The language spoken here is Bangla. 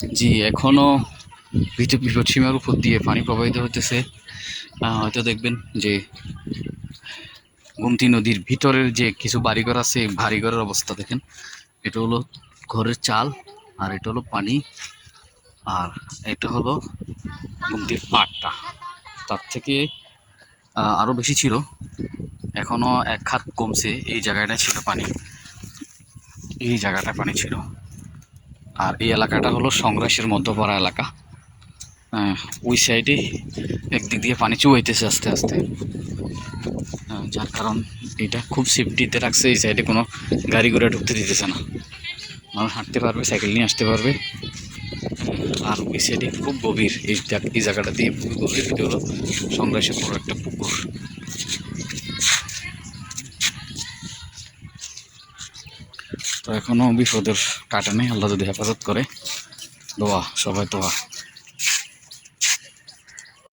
জি, এখনও বিদ্যুৎ বিপদ সীমার উপর দিয়ে পানি প্রবাহিত হতেছে হয়তো দেখবেন যে গুমতি নদীর ভিতরের যে কিছু বাড়িঘর আছে বাড়িঘরের অবস্থা দেখেন। এটা হলো ঘরের চাল আর এটা হলো পানি আর এটা হলো গুমতির পাটটা। তার থেকে আরও বেশি ছিল। এখনও এক হাত কমছে। এই জায়গাটা ছিল পানি। এই জায়গাটা পানি ছিল। আর এই এলাকাটা হলো সংগ্রাসের মধ্যপাড়া এলাকা। আহ, ওই সাইডে একদিক দিয়ে পানি চুয়াইতেছে আস্তে আস্তে। আহ, যার কারণ এটা খুব সেফটিতে রাখছে এই সাইডে কোনো গাড়ি ঘোড়া ঢুকতে দিতেছে না। মানুষ হাঁটতে পারবে সাইকেল নিয়ে আসতে পারবে। আর ওই সাইডে খুব গভীর এই জায়গাটা দিয়ে খুবই গভীর। হলো সংগ্রাসের বড় একটা পুকুর। তো এখনও বিপদের কাটা নেই আল্লাহ যদি হেফাজত করে দোয়া সবাই দোয়া।